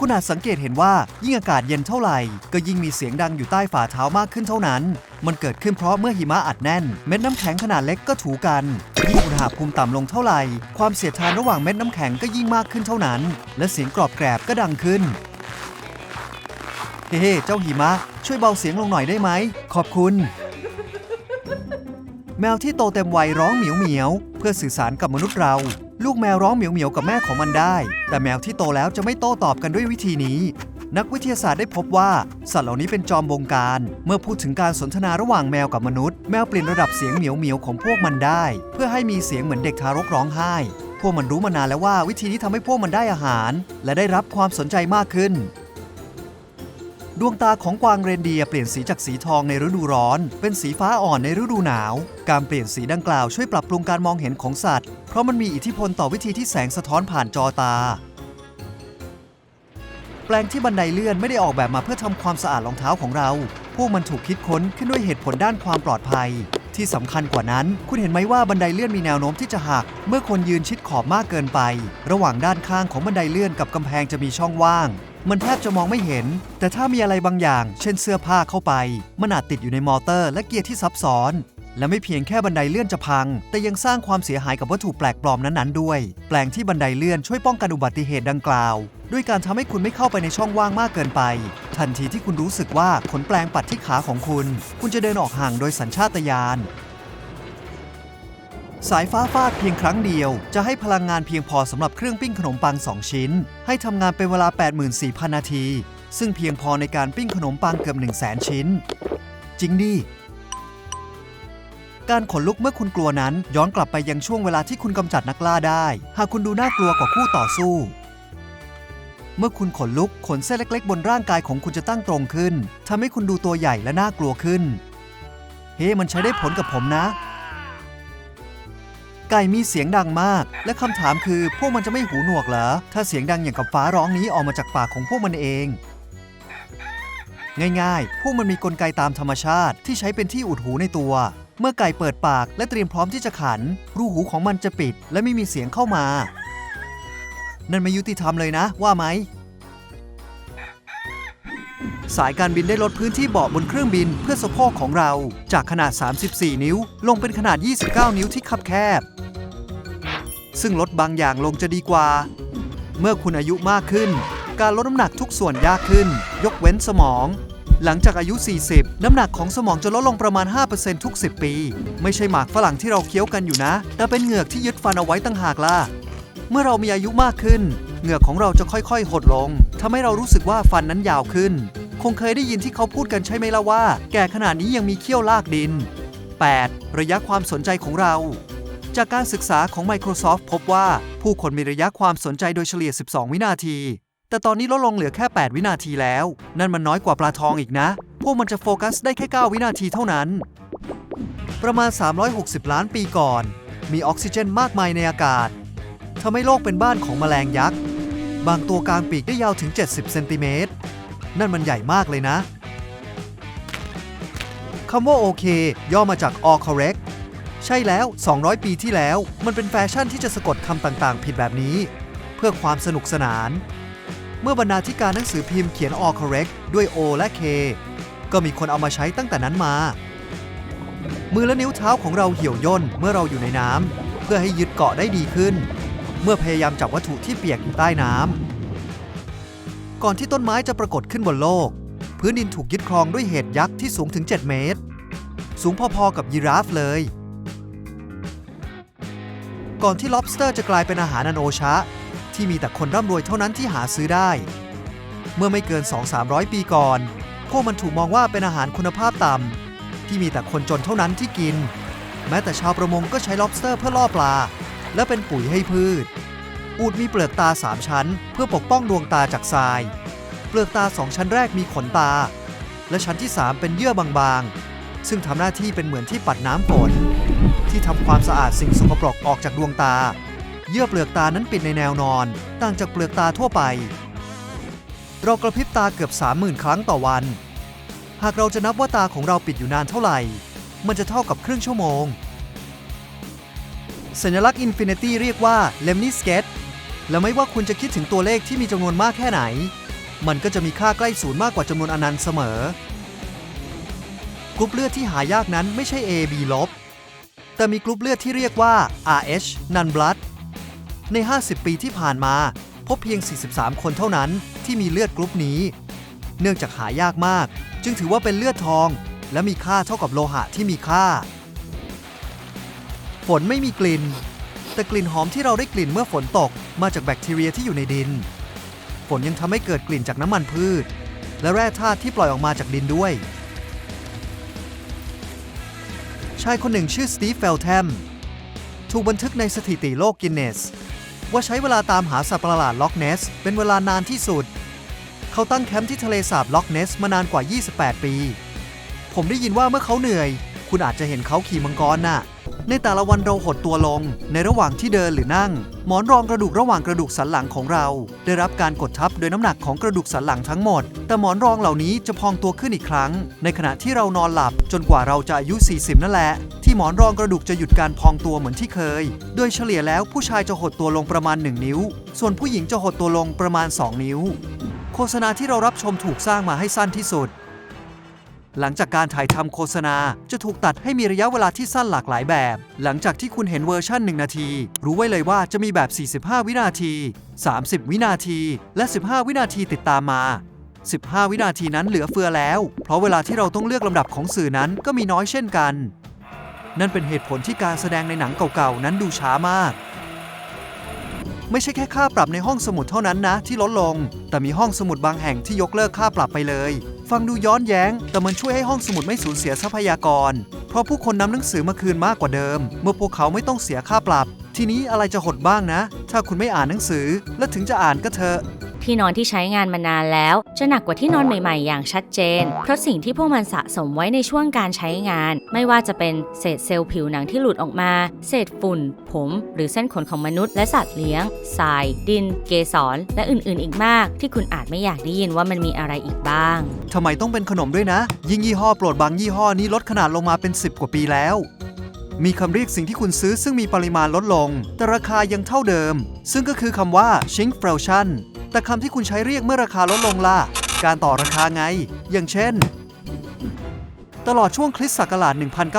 คุณอาจสังเกตเห็นว่ายิ่งอากาศเย็นเท่าไหร่ ก็ยิ่งมีเสียงดังอยู่ใต้ฝ่าเท้ามากขึ้นเท่านั้น มันเกิดขึ้นเพราะเมื่อหิมะอัดแน่น เม็ดน้ำแข็งขนาดเล็กก็ถูกัน ยิ่งอุณหภูมิต่ำลงเท่าไหร่ ความเสียดทานระหว่างเม็ดน้ำแข็งก็ยิ่งมากขึ้นเท่านั้น และเสียงกรอบแกรบก็ดังขึ้น เฮ้เจ้าหิมะ ช่วยเบาเสียงลงหน่อยได้ไหม ขอบคุณ แมวที่โตเต็มวัยร้องเหมียวเหมียว เพื่อสื่อสารกับมนุษย์เรา ลูกแมวร้องเหมียวเหมียวกับแม่ของมันได้ แต่แมวที่โตแล้วจะไม่โต้ตอบกันด้วยวิธีนี้ นักวิทยาศาสตร์ได้พบว่า สัตว์เหล่านี้เป็นจอมบงการ เมื่อพูดถึงการสนทนาระหว่างแมวกับมนุษย์ แมวเปลี่ยนระดับเสียงเหมียวเหมียวของพวกมันได้ เพื่อให้มีเสียงเหมือนเด็กทารกร้องไห้ พวกมันรู้มานานแล้วว่าวิธีนี้ทำให้พวกมันได้อาหาร และได้รับความสนใจมากขึ้น ดวงตาของกวางเรนเดียร์เปลี่ยนสีจากสีทองในฤดูร้อน เป็นสีฟ้าอ่อนในฤดูหนาว การเปลี่ยนสีดังกล่าวช่วยปรับปรุงการมองเห็นของสัตว์ เพราะมันมีอิทธิพลต่อวิธีที่แสงสะท้อนผ่านจอตา แปลงที่บันไดเลื่อนไม่ได้ออกแบบมาเพื่อทำความสะอาดรองเท้าของเรา พวกมันถูกคิดค้นขึ้นด้วยเหตุผลด้านความปลอดภัย ที่สำคัญกว่านั้น คุณเห็นไหมว่าบันไดเลื่อนมีแนวโน้มที่จะหัก เมื่อคนยืนชิดขอบมากเกินไป ระหว่างด้านข้างของบันไดเลื่อนกับกำแพงจะมีช่องว่าง มันแทบจะมองไม่เห็น แต่ถ้ามีอะไรบางอย่าง เช่นเสื้อผ้าเข้าไป มันอาจติดอยู่ในมอเตอร์และเกียร์ที่ซับซ้อน และไม่เพียงแค่บันไดเลื่อนจะพัง แต่ยังสร้างความเสียหายกับวัตถุแปลกปลอมนั้นๆด้วย แปลงที่บันไดเลื่อนช่วยป้องกันอุบัติเหตุดังกล่าว ด้วยการทำให้คุณไม่เข้าไปในช่องว่างมากเกินไป ทันทีที่คุณรู้สึกว่าขนแปลงปัดที่ขาของคุณ คุณจะเดินออกห่างโดยสัญชาตญาณ สายฟ้าฟาดเพียงครั้งเดียว จะให้พลังงานเพียงพอสำหรับเครื่องปิ้งขนมปัง 2 ชิ้น ให้ทำงานเป็นเวลา 84,000 นาที ซึ่งเพียงพอในการปิ้งขนมปังเกือบ1 0 0 0 0 0 ชิ้น จริงดิการขนลุกเมื่อคุณกลัวนั้น ย้อนกลับไปยังช่วงเวลาที่คุณกำจัดนักล่าได้ หากคุณดูน่ากลัวกว่าคู่ต่อสู้ เมื่อคุณขนลุกขนเส้นเล็ก ๆ บนร่างกายของคุณจะตั้งตรงขึ้นทำให้คุณดูตัวใหญ่และน่ากลัวขึ้น เฮ้มันใช้ได้ผลกับผมนะ ไก่มีเสียงดังมาก และคำถามคือพวกมันจะไม่หูหนวกเหรอ ถ้าเสียงดังอย่างกับฟ้าร้องนี้ออกมาจากปากของพวกมันเอง ง่ายๆ พวกมันมีกลไกตามธรรมชาติที่ใช้เป็นที่อุดหูในตัว เมื่อไก่เปิดปากและเตรียมพร้อมที่จะขัน รูหูของมันจะปิด และไม่มีเสียงเข้ามา นั่นไม่ยุติธรรมเลยนะ ว่าไหม สายการบินได้ลดพื้นที่เบาะบนเครื่องบินเพื่อสะโพกของเรา จากขนาด 34 นิ้ว ลงเป็นขนาด 29 นิ้วที่คับแคบ ซึ่งลดบางอย่างลงจะดีกว่า เมื่อคุณอายุมากขึ้น การลดน้ำหนักทุกส่วนยากขึ้น ยกเว้นสมอง หลังจากอายุ 40 น้ำหนักของสมองจะลดลงประมาณ 5%ทุก 10 ปี ไม่ใช่หมากฝรั่งที่เราเคี้ยวกันอยู่นะ แต่เป็นเหงือกที่ยึดฟันเอาไว้ตั้งหากล่ะเมื่อเรามีอายุมากขึ้น เหงือกของเราจะค่อยๆ หดลงทำให้เรารู้สึกว่าฟันนั้นยาวขึ้น คงเคยได้ยินที่เขาพูดกันใช่ไหมล่ะว่า แก่ขนาดนี้ยังมีเขี้ยวลากดิน 8. ระยะความสนใจของเรา จากการศึกษาของ Microsoft พบว่าผู้คนมีระยะความสนใจโดยเฉลี่ย 12 วินาที แต่ตอนนี้ลดลงเหลือแค่ 8 วินาทีแล้ว นั่นมันน้อยกว่าปลาทองอีกนะ พวกมันจะโฟกัสได้แค่ 9 วินาทีเท่านั้น ประมาณ 360 ล้านปีก่อน มีออกซิเจนมากมายในอากาศทำให้โลกเป็นบ้านของแมลงยักษ์ บางตัวกลางปีกได้ยาวถึง 70 เซนติเมตร นั่นมันใหญ่มากเลยนะคำว่าโอเค ย่อมาจาก all correct ใช่แล้ว 200 ปีที่แล้ว มันเป็นแฟชั่นที่จะสะกดคำต่างๆ ผิดแบบนี้ เพื่อความสนุกสนาน เมื่อบรรณาธิการหนังสือพิมพ์เขียน all correct ด้วย O และ K ก็มีคนเอามาใช้ตั้งแต่นั้นมา มือและนิ้วเท้าของเราเหี่ยวย่นเมื่อเราอยู่ในน้ำเพื่อให้ยึดเกาะได้ดีขึ้น เมื่อพยายามจับวัตถุที่เปียกอยู่ใต้น้ำ ก่อนที่ต้นไม้จะปรากฏขึ้นบนโลก พื้นดินถูกยึดครองด้วยเห็ดยักษ์ที่สูงถึง 7 เมตร สูงพอๆกับยีราฟเลย ก่อนที่ lobster จะกลายเป็นอาหารอันโอชะ ที่มีแต่คนร่ำรวยเท่านั้นที่หาซื้อได้ เมื่อไม่เกิน 2-300 ปีก่อน พวกมันถูกมองว่าเป็นอาหารคุณภาพต่ำที่มีแต่คนจนเท่านั้นที่กิน แม้แต่ชาวประมงก็ใช้ lobster เพื่อล่อปลา และเป็นปุ๋ยให้พืช อูดมีเปลือกตา 3 ชั้น เพื่อปกป้องดวงตาจากทราย เปลือกตา 2 ชั้นแรกมีขนตา และชั้นที่ 3 เป็นเยื่อบางๆ ซึ่งทำหน้าที่เป็นเหมือนที่ปัดน้ำฝน ที่ทำความสะอาดสิ่งสกปรกออกจากดวงตา เยื่อเปลือกตานั้นปิดในแนวนอน ต่างจากเปลือกตาทั่วไป เรากระพริบตาเกือบ 30,000 ครั้งต่อวัน หากเราจะนับว่าตาของเราปิดอยู่นานเท่าไหร่ มันจะเท่ากับครึ่งชั่วโมงสัญลักษณ์ Infinity เรียกว่า Lemny Sketch และไม่ว่าคุณจะคิดถึงตัวเลขที่มีจำนวนมากแค่ไหน มันก็จะมีค่าใกล้ศูนย์มากกว่าจำนวนอนันต์เสมอกรุ๊ปเลือดที่หายากนั้นไม่ใช่ A B ลบ แต่มีกรุ๊ปเลือดที่เรียกว่า RH non blood ใน 50 ปีที่ผ่านมา พบเพียง 43 คนเท่านั้นที่มีเลือดกรุ๊ปนี้ เนื่องจากหายากมาก จึงถือว่าเป็นเลือดทอง และมีค่าเท่ากับโลหะที่มีค่า ฝนไม่มีกลิ่น แต่กลิ่นหอมที่เราได้กลิ่นเมื่อฝนตก มาจากแบคทีเรียที่อยู่ในดิน ฝนยังทำให้เกิดกลิ่นจากน้ำมันพืช และแร่ธาตุที่ปล่อยออกมาจากดินด้วย ชายคนหนึ่งชื่อสตีฟเฟลแทมถูกบันทึกในสถิติโลกกินเนส ว่าใช้เวลาตามหาสัตว์ประหลาดล็อกเนส เป็นเวลานานที่สุด เขาตั้งแคมป์ที่ทะเลสาบล็อกเนสมานานกว่า 28 ปี ผมได้ยินว่าเมื่อเขาเหนื่อย คุณอาจจะเห็นเขาขี่มังกรน่ะ ในแต่ละวันเราหดตัวลง ในระหว่างที่เดินหรือนั่ง หมอนรองกระดูกระหว่างกระดูกสันหลังของเรา ได้รับการกดทับโดยน้ำหนักของกระดูกสันหลังทั้งหมด แต่หมอนรองเหล่านี้จะพองตัวขึ้นอีกครั้ง ในขณะที่เรานอนหลับจนกว่าเราจะอายุ 40 นั่นแหละ ที่หมอนรองกระดูกจะหยุดการพองตัวเหมือนที่เคย โดยเฉลี่ยแล้วผู้ชายจะหดตัวลงประมาณ 1 นิ้ว ส่วนผู้หญิงจะหดตัวลงประมาณ 2 นิ้ว โฆษณาที่เรารับชมถูกสร้างมาให้สั้นที่สุด หลังจากการถ่ายทำโฆษณา จะถูกตัดให้มีระยะเวลาที่สั้นหลากหลายแบบ หลังจากที่คุณเห็นเวอร์ชัน1 นาที รู้ไว้เลยว่าจะมีแบบ 45 วินาที 30 วินาที และ 15 วินาทีติดตามมา 15 วินาทีนั้นเหลือเฟือแล้ว เพราะเวลาที่เราต้องเลือกลำดับของสื่อนั้นก็มีน้อยเช่นกัน นั่นเป็นเหตุผลที่การแสดงในหนังเก่าๆนั้นดูช้ามากไม่ใช่แค่ค่าปรับในห้องสมุดเท่านั้นนะที่ลดลง แต่มีห้องสมุดบางแห่งที่ยกเลิกค่าปรับไปเลย ฟังดูย้อนแย้ง แต่มันช่วยให้ห้องสมุดไม่สูญเสียทรัพยากร เพราะผู้คนนำหนังสือมาคืนมากกว่าเดิม เมื่อพวกเขาไม่ต้องเสียค่าปรับ ทีนี้อะไรจะหดบ้างนะ ถ้าคุณไม่อ่านหนังสือ และถึงจะอ่านก็เถอะ ที่นอนที่ใช้งานมานานแล้ว จะหนักกว่าที่นอนใหม่ๆ อย่างชัดเจน เพราะสิ่งที่พวกมันสะสมไว้ในช่วงการใช้งาน ไม่ว่าจะเป็นเศษเซลล์ผิวหนังที่หลุดออกมา เศษฝุ่น ผม หรือเส้นขนของมนุษย์และสัตว์เลี้ยงทราย ดิน เกสรและอื่นๆ อีกมาก ที่คุณอาจไม่อยากได้ยินว่ามันมีอะไรอีกบ้างทำไมต้องเป็นขนมด้วยนะ ยิ่งยี่ห้อโปรดบางยี่ห้อนี้ลดขนาดลงมาเป็น 10 กว่าปีแล้วมีคำเรียกสิ่งที่คุณซื้อซึ่งมีปริมาณลดลง แต่ราคายังเท่าเดิม ซึ่งก็คือคำว่า s h แต่คำที่คุณใช้เรียกเมื่อราคาลดลงล่ะ การต่อราคาไง อย่างเช่น ตลอดช่วงคริสต์ศักราช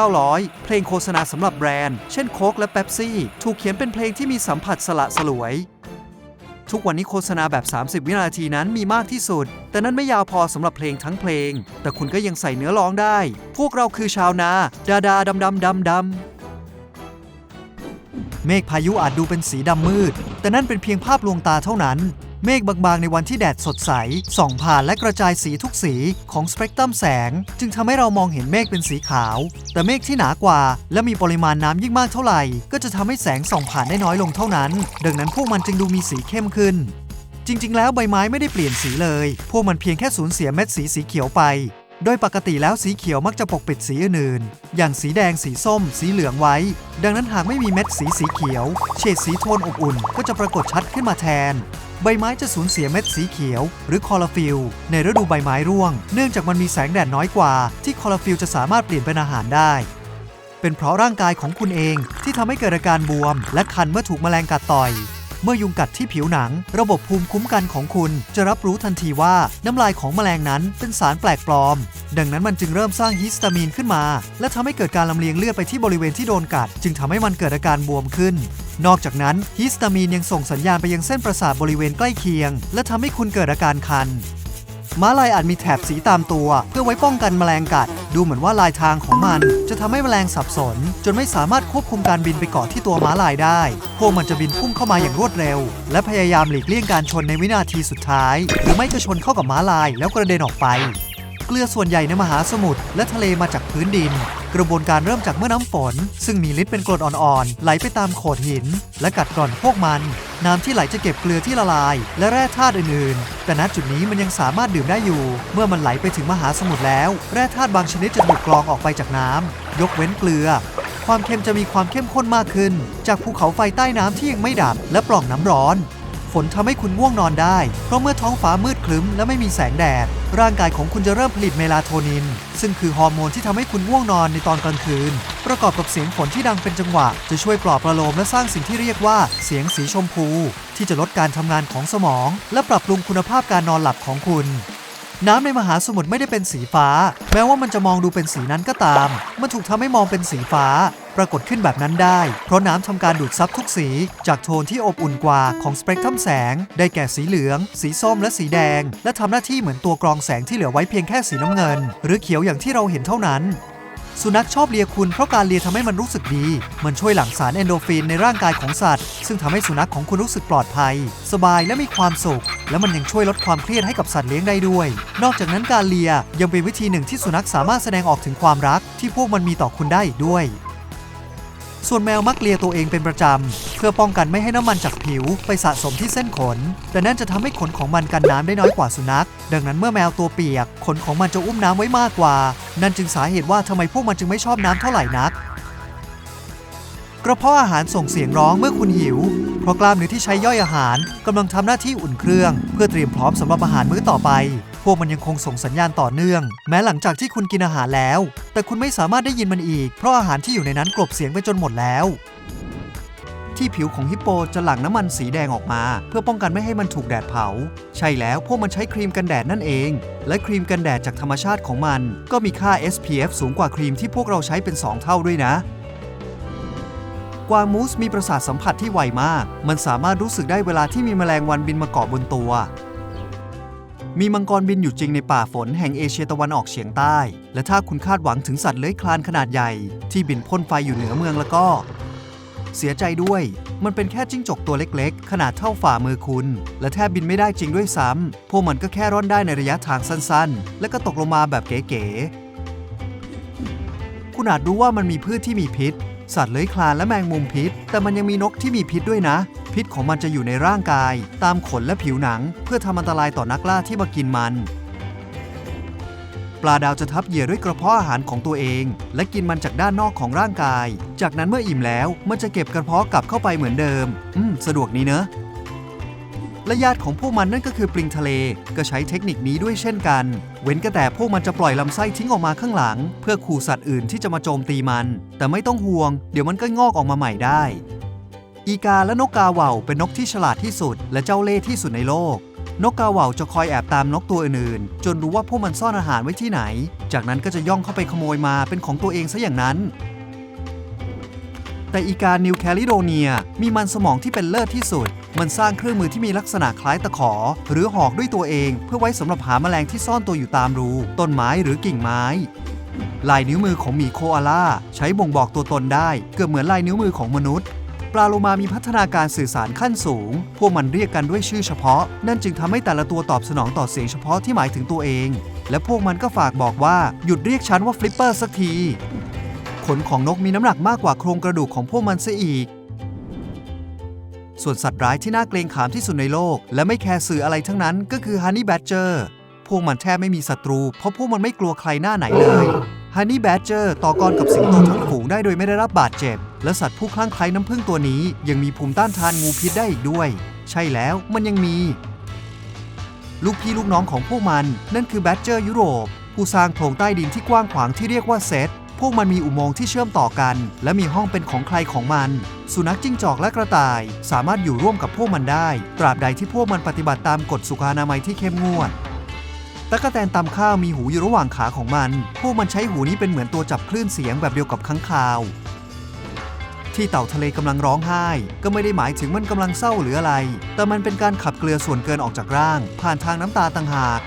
1900 เพลงโฆษณาสำหรับแบรนด์ เช่นโค้กและเ e ปซี่ ถูกเขียนเป็นเพลงที่มีสัมผัสสละสลวย ทุกวันนี้โฆษณาแบบ 30 วินาทีนั้นมีมากที่สุด แต่นั่นไม่ยาวพอสำหรับเพลงทั้งเพลง แต่คุณก็ยังใส่เนื้อร้องได้ พวกเราคือชาวนา ดาดาดำดำดำดำเมฆพายุอาจดูเป็นสีดำมืด แต่นั่นเป็นเพียงภาพลวงตาเท่านั้น เมฆบางๆ ในวันที่แดดสดใส ส่องผ่านและกระจายสีทุกสีของสเปกตรัมแสง จึงทำให้เรามองเห็นเมฆเป็นสีขาว แต่เมฆที่หนากว่า และมีปริมาณน้ำยิ่งมากเท่าไหร่ ก็จะทำให้แสงส่องผ่านได้น้อยลงเท่านั้น ดังนั้นพวกมันจึงดูมีสีเข้มขึ้น จริง ๆ แล้วใบไม้ไม่ได้เปลี่ยนสีเลย พวกมันเพียงแค่สูญเสียเม็ดสีสีเขียวไป โดยปกติแล้วสีเขียวมักจะปกปิดสีอื่นๆ อย่างสีแดง สีส้ม สีเหลืองไว้ ดังนั้นหากไม่มีเม็ดสีสีเขียว เฉดสีโทนอบอุ่นก็จะปรากฏชัดขึ้นมาแทน ใบไม้จะสูญเสียเม็ดสีเขียว หรือคลอโรฟิลในฤดูใบไม้ร่วง เนื่องจากมันมีแสงแดดน้อยกว่า ที่คลอโรฟิลจะสามารถเปลี่ยนเป็นอาหารได้ เป็นเพราะร่างกายของคุณเองที่ทำให้เกิดอาการบวม และคันเมื่อถูกแมลงกัดต่อย เมื่อยุงกัดที่ผิวหนัง ระบบภูมิคุ้มกันของคุณจะรับรู้ทันทีว่าน้ำลายของแมลงนั้นเป็นสารแปลกปลอม ดังนั้นมันจึงเริ่มสร้างฮิสตามีนขึ้นมา และทำให้เกิดการลำเลียงเลือดไปที่บริเวณที่โดนกัด จึงทำให้มันเกิดอาการบวมขึ้น นอกจากนั้นฮิสตามีนยังส่งสัญญาณไปยังเส้นประสาทบริเวณใกล้เคียง และทำให้คุณเกิดอาการคัน ม้าลายอาจมีแถบสีตามตัว เพื่อไว้ป้องกันแมลงกัด ดูเหมือนว่าลายทางของมัน จะทำให้แมลงสับสน จนไม่สามารถควบคุมการบินไปเกาะที่ตัวม้าลายได้ พวกมันจะบินพุ่งเข้ามาอย่างรวดเร็ว และพยายามหลีกเลี่ยงการชนในวินาทีสุดท้าย หรือไม่ก็ชนเข้ากับม้าลายแล้วกระเด็นออกไป เกลือส่วนใหญ่ในมหาสมุทรและทะเลมาจากพื้นดิน กระบวนการเริ่มจากเมื่อน้ำฝน ซึ่งมีฤทธิ์เป็นกรดอ่อนๆไหลไปตามโขดหิน และกัดกร่อนพวกมัน น้ำที่ไหลจะเก็บเกลือที่ละลาย และแร่ธาตุอื่นๆ แต่ณจุดนี้มันยังสามารถดื่มได้อยู่ เมื่อมันไหลไปถึงมหาสมุทรแล้ว แร่ธาตุบางชนิดจะถูกกรองออกไปจากน้ำยกเว้นเกลือความเค็มจะมีความเข้มข้นมากขึ้น จากภูเขาไฟใต้น้ำที่ยังไม่ดับและปล่องน้ำร้อน ฝนทำให้คุณง่วงนอนได้ เพราะเมื่อท้องฟ้ามืดครึ้มและไม่มีแสงแดด ร่างกายของคุณจะเริ่มผลิตเมลาโทนิน ซึ่งคือฮอร์โมนที่ทำให้คุณง่วงนอนในตอนกลางคืน ประกอบกับเสียงฝนที่ดังเป็นจังหวะ จะช่วยปลอบประโลมและสร้างสิ่งที่เรียกว่าเสียงสีชมพู ที่จะลดการทำงานของสมอง และปรับปรุงคุณภาพการนอนหลับของคุณ น้ำในมหาสมุทรไม่ได้เป็นสีฟ้า แม้ว่ามันจะมองดูเป็นสีนั้นก็ตาม มันถูกทำให้มองเป็นสีฟ้า ปรากฏขึ้นแบบนั้นได้ เพราะน้ำทำการดูดซับทุกสี จากโทนที่อบอุ่นกว่าของสเปกตรัมแสง ได้แก่สีเหลือง สีส้มและสีแดง และทำหน้าที่เหมือนตัวกรองแสงที่เหลือไว้เพียงแค่สีน้ำเงิน หรือเขียวอย่างที่เราเห็นเท่านั้น สุนัขชอบเลียคุณเพราะการเลียทำให้มันรู้สึกดี มันช่วยหลั่งสารเอนโดฟินในร่างกายของสัตว์ ซึ่งทำให้สุนัขของคุณรู้สึกปลอดภัย สบายและมีความสุข และมันยังช่วยลดความเครียดให้กับสัตว์เลี้ยงได้ด้วย นอกจากนั้นการเลียยังเป็นวิธีหนึ่งที่สุนัขสามารถแสดงออกถึงความรักที่พวกมันมีต่อคุณได้อีกด้วย ส่วนแมวมักเลียตัวเองเป็นประจำ เพื่อป้องกันไม่ให้น้ำมันจากผิวไปสะสมที่เส้นขน แต่นั่นจะทำให้ขนของมันกันน้ำได้น้อยกว่าสุนัข ดังนั้นเมื่อแมวตัวเปียก ขนของมันจะอุ้มน้ำไว้มากกว่า นั่นจึงสาเหตุว่าทำไมพวกมันจึงไม่ชอบน้ำเท่าไหร่นัก กระเพาะอาหารส่งเสียงร้องเมื่อคุณหิว เพราะกล้ามเนื้อที่ใช้ย่อยอาหารกำลังทำหน้าที่อุ่นเครื่อง เพื่อเตรียมพร้อมสำหรับอาหารมื้อต่อไป วกมันยังคงส่งสัญญาณต่อเนื่อง แม้หลังจากที่คุณกินอาหารแล้ว แต่คุณไม่สามารถได้ยินมันอีก เพราะอาหารที่อยู่ในนั้นกลบเสียงไปจนหมดแล้ว ที่ผิวของฮิปโปจะหลั่งน้ำมันสีแดงออกมา เพื่อป้องกันไม่ให้มันถูกแดดเผา ใช่แล้วพวกมันใช้ครีมกันแดดนั่นเอง และครีมกันแดดจากธรรมชาติของมัน ก็มีค่า SPF สูงกว่าครีมที่พวกเราใช้เป็น 2 เท่าด้วยนะกวางมูสมีประสาทสัมผัสที่ไวมาก มันสามารถรู้สึกได้เวลาที่มีแมลงวันบินมาเกาะบนตัว มีมังกรบินอยู่จริงในป่าฝนแห่งเอเชียตะวันออกเฉียงใต้ และถ้าคุณคาดหวังถึงสัตว์เลื้อยคลานขนาดใหญ่ ที่บินพ่นไฟอยู่เหนือเมืองแล้วก็ เสียใจด้วย มันเป็นแค่จิ้งจกตัวเล็กๆ ขนาดเท่าฝ่ามือคุณ และแทบบินไม่ได้จริงด้วยซ้ำพวกมันก็แค่ร่อนได้ในระยะทางสั้นๆ และก็ตกลงมาแบบเก๋ๆคุณอาจรู้ว่ามันมีพืชที่มีพิษ สัตว์เลื้อยคลานและแมงมุมพิษ แต่มันยังมีนกที่มีพิษด้วยนะ พิษของมันจะอยู่ในร่างกาย ตามขนและผิวหนัง เพื่อทำอันตรายต่อนักล่าที่มากินมัน ปลาดาวจะทับเหยื่อด้วยกระเพาะอาหารของตัวเอง และกินมันจากด้านนอกของร่างกาย จากนั้นเมื่ออิ่มแล้วมันจะเก็บกระเพาะกลับเข้าไปเหมือนเดิม อืม สะดวกนี้เนอะและญาติของพวกมันนั่นก็คือปลิงทะเล ก็ใช้เทคนิคนี้ด้วยเช่นกัน เว้นก็แต่พวกมันจะปล่อยลำไส้ทิ้งออกมาข้างหลัง เพื่อขู่สัตว์อื่นที่จะมาโจมตีมัน แต่ไม่ต้องห่วง เดี๋ยวมันก็งอกออกมาใหม่ได้ อีกาและนกกาเหว่าเป็นนกที่ฉลาดที่สุด และเจ้าเล่ห์ที่สุดในโลก นกกาเหว่าจะคอยแอบตามนกตัวอื่นๆ จนรู้ว่าพวกมันซ่อนอาหารไว้ที่ไหน จากนั้นก็จะย่องเข้าไปขโมยมาเป็นของตัวเองซะอย่างนั้น แต่อีกานิวแคลิโดเนียมีมันสมองที่เป็นเลิศที่สุด มันสร้างเครื่องมือที่มีลักษณะคล้ายตะขอ หรือหอกด้วยตัวเอง เพื่อไว้สำหรับหาแมลงที่ซ่อนตัวอยู่ตามรูต้นไม้หรือกิ่งไม้ลายนิ้วมือของหมีโคอาล่าใช้บ่งบอกตัวตนได้ เกือบเหมือนลายนิ้วมือของมนุษย์ ปลาโลมามีพัฒนาการสื่อสารขั้นสูง พวกมันเรียกกันด้วยชื่อเฉพาะ นั่นจึงทำให้แต่ละตัวตอบสนองต่อเสียงเฉพาะที่หมายถึงตัวเอง และพวกมันก็ฝากบอกว่าหยุดเรียกฉันว่าฟลิปเปอร์สักที ขนของนกมีน้ำหนักมากกว่าโครงกระดูกของพวกมันเสียอีก ส่วนสัตว์ร้ายที่น่าเกรงขามที่สุดในโลก และไม่แคร์สื่ออะไรทั้งนั้น ก็คือฮันนี่แบดเจอร์ พวกมันแทบไม่มีศัตรู เพราะพวกมันไม่กลัวใครหน้าไหนเลย ฮันนี่แบดเจอร์ต่อกรกับสิงโตทั้งฝูงได้โดยไม่ได้รับบาดเจ็บ และสัตว์ผู้คลั่งไคล้น้ำผึ้งตัวนี้ ยังมีภูมิต้านทานงูพิษได้อีกด้วย ใช่แล้วมันยังมี ลูกพี่ลูกน้องของพวกมัน นั่นคือแบดเจอร์ยุโรป ผู้สร้างโพรงใต้ดินที่กว้างขวางที่เรียกว่าเซตพวกมันมีอุโมงค์ที่เชื่อมต่อกัน และมีห้องเป็นของใครของมัน สุนัขจิ้งจอกและกระต่าย สามารถอยู่ร่วมกับพวกมันได้ ตราบใดที่พวกมันปฏิบัติตามกฎสุขอนามัยที่เข้มงวด ตะกะแตนตำข้าวมีหูอยู่ระหว่างขาของมัน พวกมันใช้หูนี้เป็นเหมือนตัวจับคลื่นเสียงแบบเดียวกับค้างคาว ที่เต่าทะเลกำลังร้องไห้ ก็ไม่ได้หมายถึงมันกำลังเศร้าหรืออะไร แต่มันเป็นการขับเกลือส่วนเกินออกจากร่าง ผ่านทางน้ำตาต่างหาก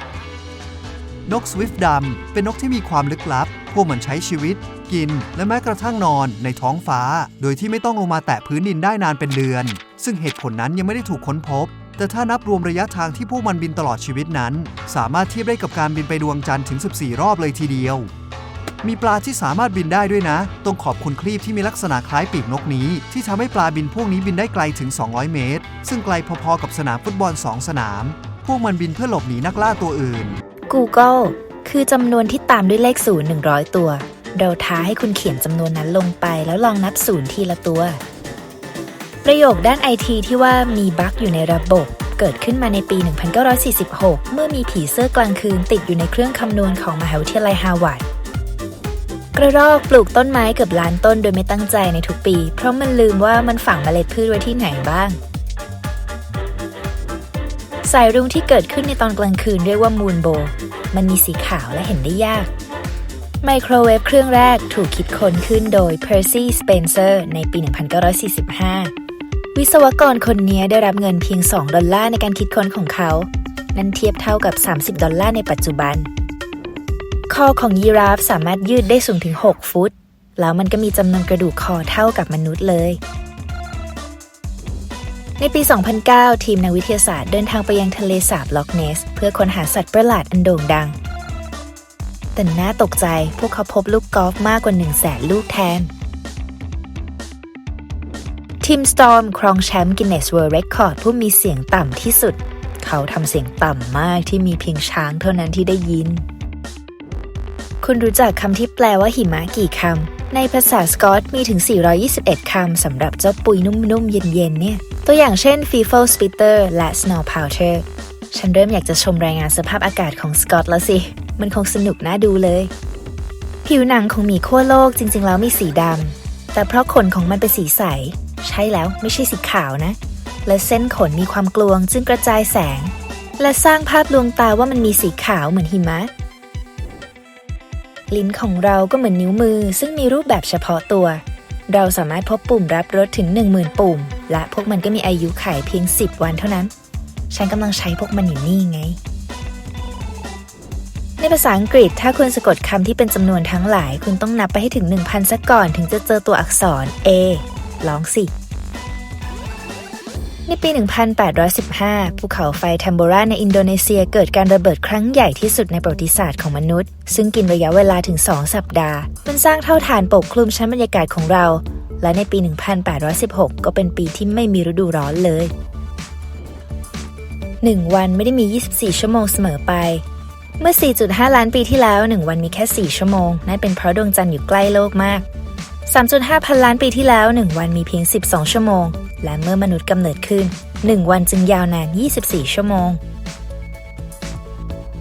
นกสวิฟต์ดำเป็นนกที่มีความลึกลับ พวกมันใช้ชีวิต กิน และแม้กระทั่งนอนในท้องฟ้า โดยที่ไม่ต้องลงมาแตะพื้นดินได้นานเป็นเดือน ซึ่งเหตุผลนั้นยังไม่ได้ถูกค้นพบ แต่ถ้านับรวมระยะทางที่พวกมันบินตลอดชีวิตนั้น สามารถเทียบได้กับการบินไปดวงจันทร์ถึง 14 รอบเลยทีเดียว มีปลาที่สามารถบินได้ด้วยนะ ต้องขอบคุณคลีบที่มีลักษณะคล้ายปีกนกนี้ ที่ทำให้ปลาบินพวกนี้บินได้ไกลถึง 200 เมตร ซึ่งไกลพอๆกับสนามฟุตบอล 2 สนาม พวกมันบินเพื่อหลบหนีนักล่าตัวอื่น Google คือจำนวนที่ตามด้วยเลขศูนย์100 ตัว เราท้าให้คุณเขียนจำนวนนั้นลงไปแล้วลองนับศูนย์ทีละตัว ประโยคด้านไอทีที่ว่ามีบั๊กอยู่ในระบบ เกิดขึ้นมาในปี 1946 เมื่อมีผีเสื้อกลางคืนติดอยู่ในเครื่องคำนวณของมหาวิทยาลัยฮาวาดกระรอกปลูกต้นไม้เกือบล้านต้นโดยไม่ตั้งใจในทุกปี เพราะมันลืมว่ามันฝังเมล็ดพืชไว้ที่ไหนบ้าง สายรุ้งที่เกิดขึ้นในตอนกลางคืนเรียกว่ามูนโบ มันมีสีขาวและเห็นได้ยาก ไมโครเวฟเครื่องแรกถูกคิดค้นขึ้นโดย Percy Spencer ในปี 1945 วิศวกรคนนี้ได้รับเงินเพียง 2 ดอลลาร์ในการคิดค้นของเขา นั่นเทียบเท่ากับ 30 ดอลลาร์ในปัจจุบัน คอของยีราฟสามารถยืดได้สูงถึง 6 ฟุต แล้วมันก็มีจำนวนกระดูกคอเท่ากับมนุษย์เลย ในปี 2009 ทีมนักวิทยาศาสตร์เดินทางไปยังทะเลสาบล็อกเนส เพื่อค้นหาสัตว์ประหลาดอันโด่งดัง แต่น่าตกใจพวกเขาพบลูกกอล์ฟมากกว่า1 0 0 0 0แสนลูกแทน ทีมสตอร์มครองแชมป์กินเนสเวิลด์เรคคอร์ดผู้มีเสียงต่ำที่สุด เขาทำเสียงต่ำมากที่มีเพียงช้างเท่านั้นที่ได้ยิน คุณรู้จักคำที่แปลว่าหิมะกี่คำ ในภาษาสกอตมีถึง 421 คำสำหรับเจ้าปุยนุ่มๆ เย็นๆ เนี่ย ตัวอย่างเช่น f i f o Spitter และ Snow Powder ฉันเริ่มอยากจะชมรายงานสภาพอากาศของสกอตแล้วสิ มันคงสนุกน่าดูเลย ผิวหนังของหมีขั้วโลกจริงๆ แล้วมีสีดำแต่เพราะขนของมันเป็นสีใส ใช่แล้วไม่ใช่สีขาวนะ และเส้นขนมีความกลวงจึงกระจายแสง และสร้างภาพลวงตาว่ามันมีสีขาวเหมือนหิมะ ลิ้นของเราก็เหมือนนิ้วมือซึ่งมีรูปแบบเฉพาะตัว เราสามารถพบปุ่มรับรสถึง 10,000 ปุ่ม และพวกมันก็มีอายุขัยเพียง 10 วันเท่านั้น ฉันกำลังใช้พวกมันอยู่นี่ไงในภาษาอังกฤษถ้าคุณสะกดคำที่เป็นจำนวนทั้งหลาย คุณต้องนับไปให้ถึง 1,000ซะก่อนถึงจะเจอตัวอักษร A ลองสิ ในปี 1815 ภูเขาไฟแทมโบราในอินโดนีเซียเกิดการระเบิดครั้งใหญ่ที่สุดในประวัติศาสตร์ของมนุษย์ ซึ่งกินระยะเวลาถึง 2 สัปดาห์ มันสร้างเท่าฐานปกคลุมชั้นบรรยากาศของเรา และในปี 1816 ก็เป็นปีที่ไม่มีฤดูร้อนเลย 1 วันไม่ได้มี 24 ชั่วโมงเสมอไปเมื่อ 4.5 ล้านปีที่แล้ว 1 วันมีแค่ 4 ชั่วโมง นั่นเป็นเพราะดวงจันทร์อยู่ใกล้โลกมาก 3.5 พันล้านปีที่แล้ว 1 วันมีเพียง 12 ชั่วโมง และเมื่อมนุษย์กำเนิดขึ้น 1 วันจึงยาวนาน 24 ชั่วโมง